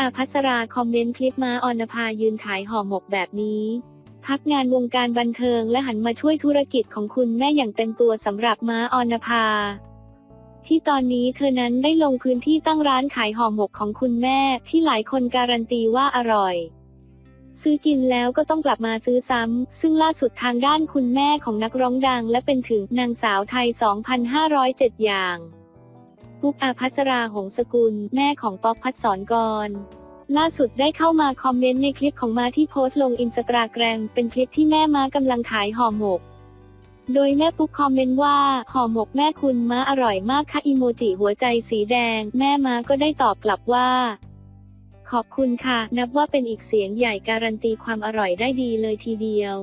อาภัสราคอมเมนต์คลิปม้าออนภายืนขายห่อหมกแบบนี้ พักงานวงการบันเทิงและหันมาช่วยธุรกิจของคุณแม่อย่างเต็มตัวสำหรับม้าออนภา ที่ตอนนี้เธอนั้นได้ลงพื้นที่ตั้งร้านขายห่อหมกของคุณแม่ที่หลายคนการันตีว่าอร่อยซื้อกินแล้วก็ต้องกลับมาซื้อซ้ำ ซึ่งล่าสุดทางด้านคุณแม่ของนักร้องดังและเป็นถึงนางสาวไทย 2,507 อย่าง ปุ๊กอาภัสราหงสกุล แม่ของป๊อกพัดสอนกรล่าสุดได้เข้ามาคอมเมนต์ในคลิปของมาที่โพสต์ลงอินสตาแกรมเป็นคลิปที่แม่มากำลังขายห่อหมก โดยแม่ปุ๊กคอมเมนต์ว่าห่อหมกแม่คุณมาอร่อยมากค่ะอีโมจิหัวใจสีแดง แม่มาก็ได้ตอบกลับว่า ขอบคุณค่ะ นับว่าเป็นอีกเสียงใหญ่การันตีความอร่อยได้ดีเลยทีเดียว